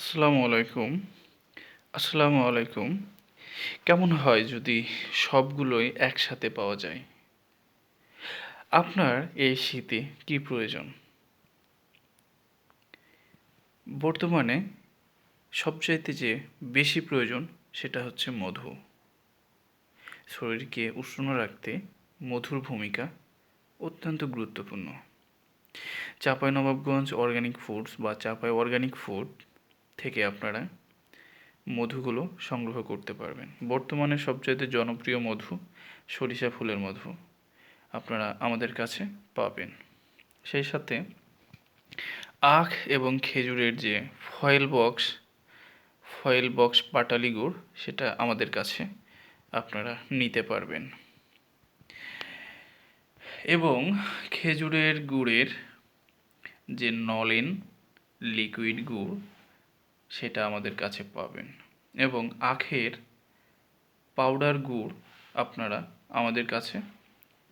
আসসালামু আলাইকুম। আসসালামু আলাইকুম। কেমন হয় যদি সবগুলোই একসাথে পাওয়া যায়? আপনার এই শীতে কি প্রয়োজন? বর্তমানে সবচাইতে যে বেশি প্রয়োজন সেটা হচ্ছে মধু। শরীরকে উষ্ণ রাখতে মধুর ভূমিকা অত্যন্ত গুরুত্বপূর্ণ। চাঁপাই নবাবগঞ্জ অর্গানিক ফুডস বা চাঁপাই অর্গানিক ফুড থেকে আপনারা মধুগুলো সংগ্রহ করতে পারবেন। বর্তমানে সবচাইতে জনপ্রিয় মধু সরিষা ফুলের মধু আপনারা আমাদের কাছে পাবেন। সেই সাথে আখ এবং খেজুরের যে ফয়েল বক্স ফয়েল বক্স পাটালি গুড় সেটা আমাদের কাছে আপনারা নিতে পারবেন। এবং খেজুরের গুড়ের যে নলেন লিকুইড গুড় সেটা আমাদের কাছে পাবেন। এবং আখের পাউডার গুড় আপনারা আমাদের কাছে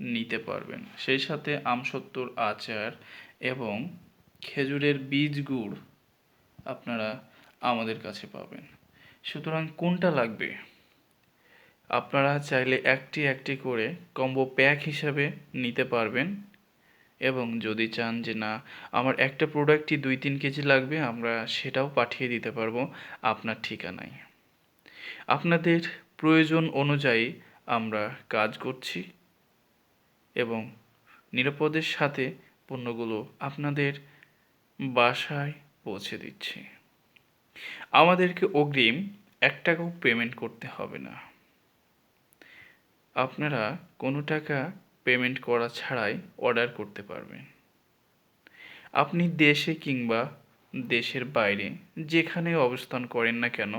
নিতে পারবেন। সেই সাথে আমসত্তর আচার এবং খেজুরের বীজ গুড় আপনারা আমাদের কাছে পাবেন। সুতরাং কোনটা লাগবে? আপনারা চাইলে একটি একটি করে কম্বো প্যাক হিসাবে নিতে পারবেন। এবং যদি চান যে না, আমার একটা প্রোডাক্টই দুই তিন কেজি লাগবে, আমরা সেটাও পাঠিয়ে দিতে পারব আপনার ঠিকানায়। আপনাদের প্রয়োজন অনুযায়ী আমরা কাজ করছি এবং নিরাপদের সাথে পণ্যগুলো আপনাদের বাসায় পৌঁছে দিচ্ছি। আমাদেরকে অগ্রিম এক টাকাও পেমেন্ট করতে হবে না। আপনারা কোনো টাকা পেমেন্ট করা ছাড়াই অর্ডার করতে পারবেন আপনি দেশে কিংবা দেশের বাইরে যেখানে অবস্থান করেন না কেন,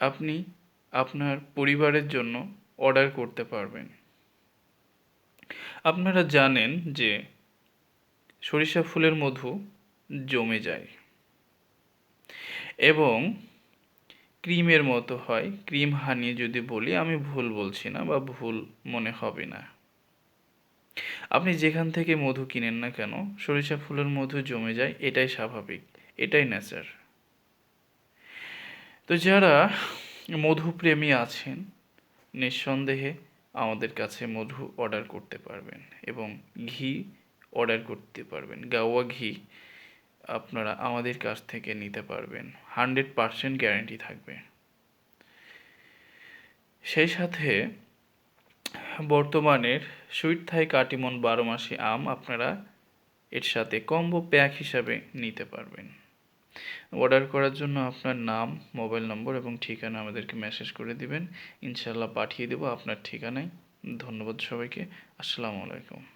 আপনি আপনার পরিবারের জন্য অর্ডার করতে পারবেন। আপনারা জানেন যে সরিষা ফুলের মধু জমে যায় এবং ক্রিমের মতো হয়। ক্রিম হানি যদি বলি, আমি ভুল বলছি না বা ভুল মনে হবে না। আপনি যেখান থেকে মধু কিনেন না কেন, সরিষা ফুলের মধু জমে যায়, এটাই স্বাভাবিক, এটাই নেচার তো যারা মধুপ্রেমী আছেন, নিঃসন্দেহে আমাদের কাছে মধু অর্ডার করতে পারবেন এবং ঘি অর্ডার করতে পারবেন। গাওয়া ঘি আপনারা আমাদের কাছ থেকে নিতে পারবেন। হান্ড্রেড পারসেন্ট গ্যারেন্টি থাকবে। সেই সাথে বর্তমানের সুইট থাই কাটিমন বারো মাসি আম আপনারা এর সাথে কম্বো প্যাক হিসাবে নিতে পারবেন। অর্ডার করার জন্য আপনার নাম, মোবাইল নম্বর এবং ঠিকানা আমাদেরকে মেসেজ করে দিবেন। ইনশাল্লাহ পাঠিয়ে দেবো আপনার ঠিকানায়। ধন্যবাদ সবাইকে। আসসালামু আলাইকুম।